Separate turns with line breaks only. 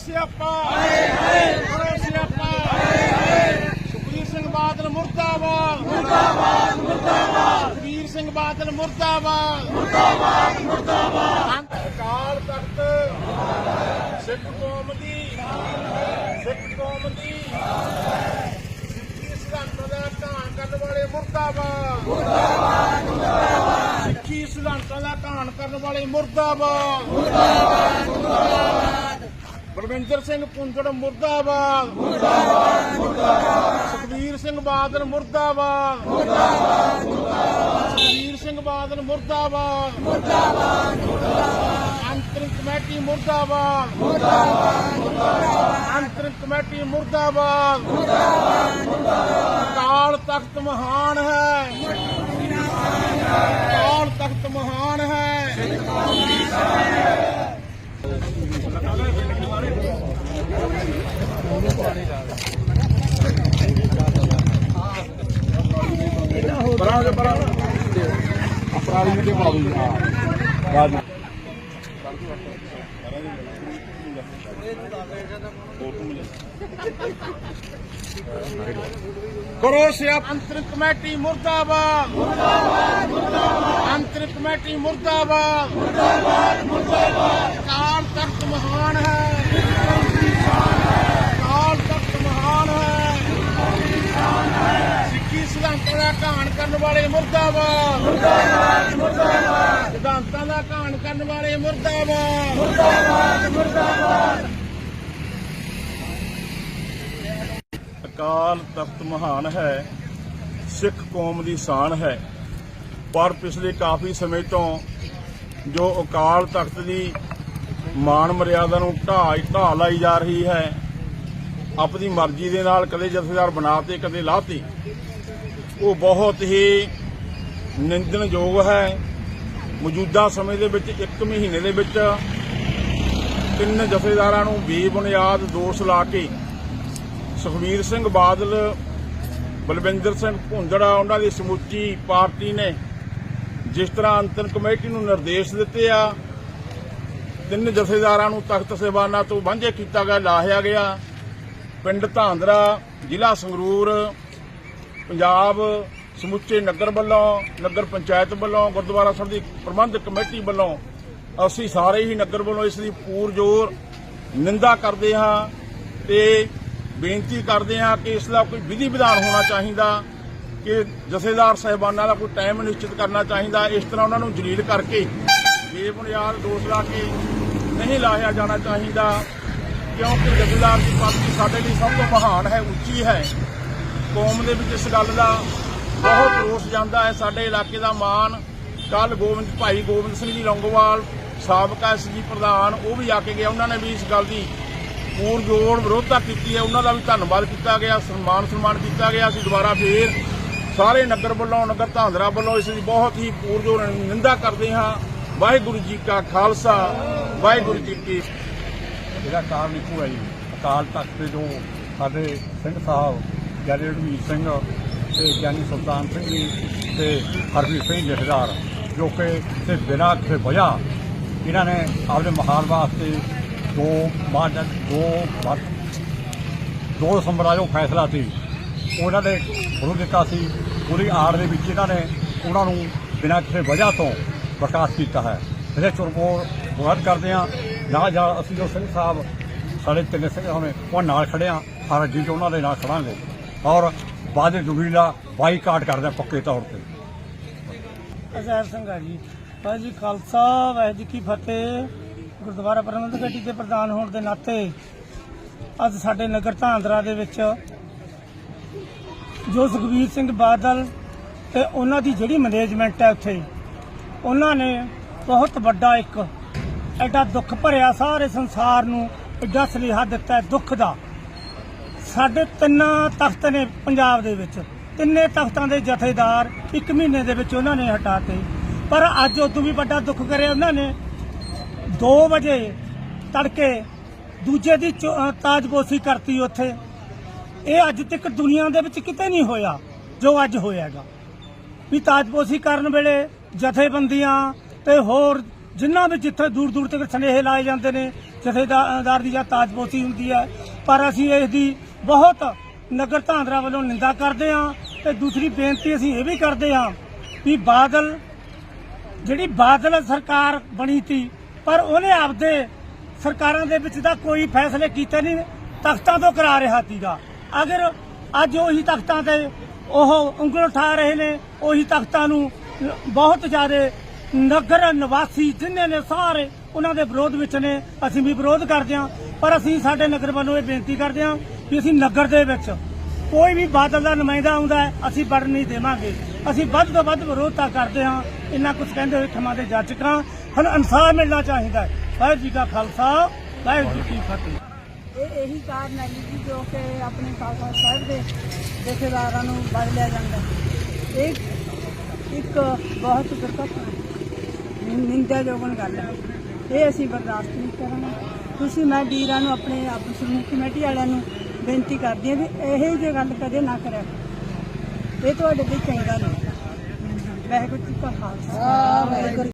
ਸਿਆਪਾ। ਹਾਏ ਹਾਏ ਕਰੋ ਸਿਆਪਾ। ਹਾਏ ਹਾਏ ਸੁਖਬੀਰ ਸਿੰਘ ਬਾਦਲ ਮੁਰਦਾਬਾਦ। ਮੁਰਦਾਬਾਦ ਮੁਰਦਾਬਾਦ ਸੁਖਬੀਰ ਸਿੰਘ ਬਾਦਲ ਮੁਰਦਾਬਾਦ। ਮੁਰਦਾਬਾਦ ਮੁਰਦਾਬਾਦ ਅਕਾਲ ਤਖਤ ਸਿੱਖ ਕੌਮ ਦੀ, ਸਿੱਖ ਕੌਮ ਦੀ, ਸਿੱਖੀ ਸਿਧਾਂਤਾਂ ਦਾ ਘਾਣ ਕਰਨ ਵਾਲੇ ਮੁਰਦਾਬਾਦ। ਮੁਰਦਾਬਾਦ ਮੁਰਦਾਬਾਦ ਸਿੱਖੀ ਸਿਧਾਂਤਾਂ ਦਾ ਘਾਣ ਕਰਨ ਵਾਲੇ ਮੁਰਦਾਬਾਦ ਮੁਰਦਾਬਾਦ ਮੁਰਦਾਬਾਦ। ਬਲਵਿੰਦਰ ਸਿੰਘ ਪੁੰਜੜ ਮੁਰਦਾਬਾਦ। ਮੁਰਦਾਬਾਦ ਮੁਰਦਾਬਾਦ ਸੁਖਬੀਰ ਸਿੰਘ ਬਾਦਲ ਮੁਰਦਾਬਾਦ। ਮੁਰਦਾਬਾਦ ਮੁਰਦਾਬਾਦ ਸੁਖਬੀਰ ਸਿੰਘ ਬਾਦਲ ਮੁਰਦਾਬਾਦ। ਮੁਰਦਾਬਾਦ ਮੁਰਦਾਬਾਦ ਅੰਤਰਿਮ ਕਮੇਟੀ ਮੁਰਦਾਬਾਦ। ਮੁਰਦਾਬਾਦ ਮੁਰਦਾਬਾਦ ਅੰਤਰਿਮ ਕਮੇਟੀ ਮੁਰਦਾਬਾਦ। ਅਕਾਲ ਤਖਤ ਮਹਾਨ ਹੈ। ਕਾਲ ਤਖਤ ਮਹਾਨ ਹੈ। ਬਰਾਂ ਅਪਰਾਧੀ ਵੀ ਤੇ ਪਾਉਂ ਰਾਜ ਕਰੋ ਸਿਆਪ ਅੰਤਰਿਮ ਕਮੇਟੀ ਮੁਰਦਾਬਾਦ ਮੁਰਦਾਬਾਦ ਮੁਰਦਾਬਾਦ ਅੰਤਰਿਮ ਕਮੇਟੀ ਮੁਰਦਾਬਾਦ ਮੁਰਦਾਬਾਦ ਮੁਰਦਾਬਾਦ ਕਾਲ ਤਖਤ ਮਹਾਨ ਹੈ ਕਾਲ ਤਖਤ ਮਹਾਨ ਹੈ ਸਿੱਖੀ ਸਿਧਾਂਤਾਂ ਦਾ ਘਾਣ ਕਰਨ ਵਾਲੇ ਮੁਰਦਾਬਾਦ। ਮੁਰਦਾਬਾਦ ਮੁਰਦਾਬਾਦ। ਸਿਧਾਂਤਾਂ ਦਾ ਘਾਣ ਕਰਨ ਵਾਲੇ ਮੁਰਦਾਬਾਦ। ਮੁਰਦਾਬਾਦ ਮੁਰਦਾਬਾਦ। ਅਕਾਲ ਤਖਤ ਮਹਾਨ ਹੈ, ਸਿੱਖ ਕੌਮ ਦੀ ਸ਼ਾਨ ਹੈ। ਪਰ ਪਿਛਲੇ ਕਾਫੀ ਸਮੇਂ ਤੋਂ ਜੋ ਅਕਾਲ ਤਖਤ ਦੀ ਮਾਨ ਮਰਿਆਦਾ ਨੂੰ ਢਾਹ ਢਾਹ ਲਾਈ ਜਾ ਰਹੀ ਹੈ ਆਪਣੀ ਮਰਜ਼ੀ ਦੇ ਨਾਲ ਕਦੇ ਜਥੇਦਾਰ ਬਣਾਤੇ, ਕਦੇ ਲਾਤੇ ਉਹ ਬਹੁਤ ਹੀ ਨਿੰਦਣਯੋਗ ਹੈ। ਮੌਜੂਦਾ ਸਮੇਂ ਦੇ ਵਿੱਚ, ਇੱਕ ਮਹੀਨੇ ਦੇ ਵਿੱਚ ਤਿੰਨ ਜਥੇਦਾਰਾਂ ਨੂੰ ਬੇਬੁਨਿਆਦ ਦੋਸ਼ ਲਾ ਕੇ ਸੁਖਬੀਰ ਸਿੰਘ ਬਾਦਲ, ਬਲਵਿੰਦਰ ਸਿੰਘ ਭੁੰਦੜਾ, ਉਹਨਾਂ ਦੀ ਸਮੁੱਚੀ ਪਾਰਟੀ ਨੇ ਜਿਸ ਤਰ੍ਹਾਂ ਅੰਤਰ ਕਮੇਟੀ ਨੂੰ ਨਿਰਦੇਸ਼ ਦਿੱਤੇ ਆ, ਤਿੰਨ ਜਥੇਦਾਰਾਂ ਨੂੰ ਤਖਤ ਸੇਵਾਨਾ ਤੋਂ ਵਾਂਝੇ ਕੀਤਾ ਗਿਆ, ਲਾਹਿਆ ਗਿਆ। ਪਿੰਡ ਧਾਂਦਰਾ, ਜ਼ਿਲ੍ਹਾ ਸੰਗਰੂਰ ਪੰਜਾਬ ਸਮੁੱਚੇ ਨਗਰ ਵੱਲੋਂ, ਨਗਰ ਪੰਚਾਇਤ ਵੱਲੋਂ, ਗੁਰਦੁਆਰਾ ਸਾਹਿਬ ਦੀ ਪ੍ਰਬੰਧਕ ਕਮੇਟੀ ਵੱਲੋਂ ਅਸੀਂ ਸਾਰੇ ਹੀ ਨਗਰ ਵੱਲੋਂ ਇਸ ਦੀ ਪੂਰਜੋਰ ਨਿੰਦਾ ਕਰਦੇ ਹਾਂ ਤੇ ਬੇਨਤੀ ਕਰਦੇ ਹਾਂ ਕਿ ਇਸ ਦਾ ਕੋਈ ਵਿਧੀ ਵਿਧਾਨ ਹੋਣਾ ਚਾਹੀਦਾ, ਕਿ ਜਥੇਦਾਰ ਸਾਹਿਬਾਨਾਂ ਦਾ ਕੋਈ ਟਾਈਮ ਨਿਸ਼ਚਿਤ ਕਰਨਾ ਚਾਹੀਦਾ, ਇਸ ਤਰ੍ਹਾਂ ਉਹਨਾਂ ਨੂੰ ਜਲੀਲ ਕਰਕੇ ਬੇਬੁਨਿਆਦ ਦੋਸ਼ ਲਾ ਕੇ ਨਹੀਂ ਲਾਇਆ ਜਾਣਾ ਚਾਹੀਦਾ, ਕਿਉਂਕਿ ਜਥੇਦਾਰ ਦੀ ਪਾਰਟੀ ਸਾਡੇ ਲਈ ਸਭ ਤੋਂ ਮਹਾਨ ਹੈ, ਉੱਚੀ ਹੈ। ਕੌਮ ਦੇ ਵਿੱਚ ਇਸ ਗੱਲ ਦਾ ਬਹੁਤ ਰੋਸ ਜਾਂਦਾ ਹੈ। ਸਾਡੇ ਇਲਾਕੇ ਦਾ ਮਾਨ ਕੱਲ ਗੋਬਿੰਦ, ਭਾਈ ਗੋਬਿੰਦ ਸਿੰਘ ਜੀ ਲੌਂਗੋਵਾਲ, ਸਾਬਕਾ ਐਸਜੀ ਪ੍ਰਧਾਨ, ਉਹ ਵੀ ਆ ਕੇ ਗਿਆ। ਉਹਨਾਂ ਨੇ ਵੀ ਇਸ ਗੱਲ ਦੀ ਪੂਰਜੋਰ ਵਿਰੋਧਤਾ ਕੀਤੀ ਹੈ। ਉਹਨਾਂ ਦਾ ਵੀ ਧੰਨਵਾਦ ਕੀਤਾ ਗਿਆ, ਸਨਮਾਨ ਸਨਮਾਨ ਕੀਤਾ ਗਿਆ। ਅਸੀਂ ਦੁਬਾਰਾ ਫੇਰ ਸਾਰੇ ਨਗਰ ਵੱਲੋਂ, ਨਗਰ ਧਾਂਦਰਾ ਵੱਲੋਂ ਇਸ ਦੀ ਬਹੁਤ ਹੀ ਪੂਰਜੋਰ ਨਿੰਦਾ ਕਰਦੇ ਹਾਂ। ਵਾਹਿਗੁਰੂ ਜੀ ਕਾ ਖਾਲਸਾ, ਵਾਹਿਗੁਰੂ ਜੀ ਕੀ
ਜਿਹੜਾ ਕਾਰਨ ਇੱਕੋ ਹੈ ਜੀ। ਅਕਾਲ ਤਖਤ ਦੇ ਜੋ ਸਾਡੇ ਸਿੰਘ ਸਾਹਿਬ ਗਿਆਨੀ ਰਣਵੀਰ ਸਿੰਘ ਤੇ ਗਿਆਨੀ ਸੁਲਤਾਨ ਸਿੰਘ ਜੀ ਤੇ ਹਰਵੀਰ ਸਿੰਘ ਜਥੇਦਾਰ, ਜੋ ਕਿ ਤੇ ਬਿਨਾਂ ਕਿਸੇ ਵਜ੍ਹਾ ਇਹਨਾਂ ਨੇ ਆਪਣੇ ਮਹਾਨ ਵਾਸਤੇ ਦੋ ਮਾਰਚ ਦੋ ਮਾਰਚ ਦੋ ਦਸੰਬਰ ਜੋ ਫੈਸਲਾ ਸੀ, ਉਹਨਾਂ ਨੇ ਵਿਰੋਧ ਦਿੱਤਾ ਸੀ। ਪੂਰੀ ਆੜ ਦੇ ਵਿੱਚ ਇਹਨਾਂ ਨੇ ਉਹਨਾਂ ਨੂੰ ਬਿਨਾਂ ਕਿਸੇ ਵਜ੍ਹਾ ਤੋਂ ਬਰਖਾਸਤ ਕੀਤਾ ਹੈ। ਇਹਦੇ ਚੁਰਪੋਰ ਵਿਰੋਧ ਕਰਦੇ ਆ ਨਾਲ ਜਾ ਅਸੀਂ ਜੋ ਸਿੰਘ ਸਾਹਿਬ, ਸਾਡੇ ਤਿੰਨ ਸਿੰਘ ਹੋਣੇ, ਉਹ ਨਾਲ ਖੜੇ ਹਰ ਜੀ ਉਹਨਾਂ ਦੇ ਨਾਲ ਖੜਾਂਗੇ ਔਰ ਬਾਅਦ ਜੁਗਰੀ ਦਾ ਬਾਈਕਾਟ ਕਰਦੇ ਪੱਕੇ ਤੌਰ ਤੇ।
ਅਜ਼ਹਰ ਸਿੰਘ ਆ ਜੀ। ਵਾਹਿਗੁਰੂ ਖਾਲਸਾ, ਵਾਹਿਗੁਰੂ ਜੀ ਕੀ ਫਤਿਹ। ਗੁਰਦੁਆਰਾ ਪ੍ਰਬੰਧਕ ਕਮੇਟੀ ਦੇ ਪ੍ਰਧਾਨ ਹੋਣ ਦੇ ਨਾਤੇ ਅੱਜ ਸਾਡੇ ਨਗਰ ਧਾਂਦਰਾ ਦੇ ਵਿੱਚ ਜੋ ਸੁਖਬੀਰ ਸਿੰਘ ਬਾਦਲ ਤੇ ਉਹਨਾਂ ਦੀ ਜਿਹੜੀ ਮੈਨੇਜਮੈਂਟ ਹੈ ਉੱਥੇ, ਉਹਨਾਂ ਨੇ ਬਹੁਤ ਵੱਡਾ ਇੱਕ ਐਡਾ ਦੁੱਖ ਭਰਿਆ ਸਾਰੇ ਸੰਸਾਰ ਨੂੰ, ਐਡਾ ਸੁਨੇਹਾ ਦਿੱਤਾ ਦੁੱਖ ਦਾ। ਸਾਡੇ ਤਿੰਨ ਤਖਤ ਨੇ ਪੰਜਾਬ ਦੇ ਵਿੱਚ। ਤਿੰਨੇ ਤਖਤਾਂ ਦੇ ਜਥੇਦਾਰ ਇੱਕ ਮਹੀਨੇ ਦੇ ਵਿੱਚ ਉਹਨਾਂ ਨੇ ਹਟਾਤੇ। ਪਰ ਅੱਜ ਉਦੋਂ ਵੀ ਵੱਡਾ ਦੁੱਖ ਕਰਿਆ ਉਹਨਾਂ ਨੇ। 2 ਵਜੇ ਤੜਕੇ ਦੂਜੇ ਦੀ ਚੋ- ਤਾਜਪੋਸ਼ੀ ਕਰਤੀ ਉੱਥੇ। ਇਹ ਅੱਜ ਤੱਕ ਦੁਨੀਆ ਦੇ ਵਿੱਚ ਕਿਤੇ ਨਹੀਂ ਹੋਇਆ ਜੋ ਅੱਜ ਹੋਇਆਗਾ। ਵੀ ਤਾਜਪੋਸ਼ੀ ਕਰਨ ਵੇਲੇ ਜਥੇਬੰਦੀਆਂ ਤੇ ਹੋਰ ਜਿਨ੍ਹਾਂ ਵੀ ਜਿੱਥੇ ਦੂਰ ਦੂਰ ਤੱਕ ਸੁਨੇਹੇ ਲਾਏ ਜਾਂਦੇ ਨੇ, ਜਥੇਦਾਰ ਦੀ ਜਾਂ ਤਾਜਪੋਸ਼ੀ ਹੁੰਦੀ ਹੈ। ਪਰ ਅਸੀਂ ਇਸ ਦੀ ਬਹੁਤ ਨਗਰ ਧਾਂਦਰਾ ਵੱਲੋਂ ਨਿੰਦਾ ਕਰਦੇ ਹਾਂ ਤੇ ਦੂਸਰੀ ਬੇਨਤੀ ਅਸੀਂ ਇਹ ਵੀ ਕਰਦੇ ਹਾਂ ਵੀ ਬਾਦਲ, ਜਿਹੜੀ ਬਾਦਲ ਸਰਕਾਰ ਬਣੀ ਸੀ, ਪਰ ਉਹਨੇ ਆਪਦੇ ਸਰਕਾਰਾਂ ਦੇ ਵਿੱਚ ਤਾਂ ਕੋਈ ਫੈਸਲੇ ਕੀਤੇ ਨਹੀਂ, ਤਖਤਾਂ ਤੋਂ ਕਰਾ ਰਿਹਾ ਸੀਗਾ ਅਗਰ ਅੱਜ ਉਹੀ ਤਖਤਾਂ ਤੇ ਉਹ ਉਂਗਲ ਉਠਾ ਰਹੇ ਨੇ, ਉਹੀ ਤਖਤਾਂ ਨੂੰ ਬਹੁਤ ਜ਼ਿਆਦਾ ਨਗਰ ਨਿਵਾਸੀ ਜਿਨ੍ਹਾਂ ਨੇ ਸਾਰੇ, ਉਹਨਾਂ ਦੇ ਵਿਰੋਧ ਵਿੱਚ ਨੇ। ਅਸੀਂ ਵੀ ਵਿਰੋਧ ਕਰਦੇ ਹਾਂ, ਪਰ ਅਸੀਂ ਸਾਡੇ ਨਗਰ ਵੱਲੋਂ ਇਹ ਬੇਨਤੀ ਕਰਦੇ ਹਾਂ ਕਿ ਅਸੀਂ ਨਗਰ ਦੇ ਵਿੱਚ ਕੋਈ ਵੀ ਬਾਦਲ ਦਾ ਨੁਮਾਇੰਦਾ ਆਉਂਦਾ ਹੈ, ਅਸੀਂ ਵੜ ਨਹੀਂ ਦੇਵਾਂਗੇ। ਅਸੀਂ ਵੱਧ ਤੋਂ ਵੱਧ ਵਿਰੋਧਤਾ ਕਰਦੇ ਹਾਂ, ਇੰਨਾ ਕੁਝ ਕਹਿੰਦੇ ਹੋਏ ਖਮਾ ਦੇ ਜਾਚਕਾਂ ਸਾਨੂੰ ਇਨਸਾਫ ਮਿਲਣਾ ਚਾਹੀਦਾ ਹੈ। ਵਾਹਿਗੁਰੂ ਜੀ ਕਾ ਖਾਲਸਾ, ਵਾਹਿਗੁਰੂ ਜੀ ਕੀ ਫਤਿਹ।
ਇਹ ਇਹੀ ਕਾਰਨ ਹੈ ਜੀ ਜੋ ਕਿ ਆਪਣੇ ਖਾਲਸਾ ਸਾਹਿਬ ਦੇ ਜਥੇਦਾਰਾਂ ਨੂੰ ਬਦਲਿਆ ਜਾਂਦਾ ਇਹ ਇੱਕ ਬਹੁਤ ਦੁਰਘਟਨਾ ਨਿੰਦਾਯੋਗ ਗੱਲ ਹੈ। ਇਹ ਅਸੀਂ ਬਰਦਾਸ਼ਤ ਨਹੀਂ ਕਰਾਂਗੇ। ਤੁਸੀਂ ਮੈਂ ਵੀਰਾਂ ਨੂੰ ਆਪਣੇ ਆਪ ਸ਼੍ਰੋਮਣੀ ਕਮੇਟੀ ਵਾਲਿਆਂ ਨੂੰ ਬੇਨਤੀ ਕਰਦੀ ਹਾਂ ਵੀ ਇਹੋ ਜਿਹੀ ਗੱਲ ਕਦੇ ਨਾ ਕਰਿਆ ਇਹ ਤੁਹਾਡੇ ਲਈ ਚੰਗਾ ਨਹੀਂ। ਵਾਹਿਗੁਰੂ ਜੀ ਕਾ ਖਾਲਸਾ। ਵਾਹਿਗੁਰੂ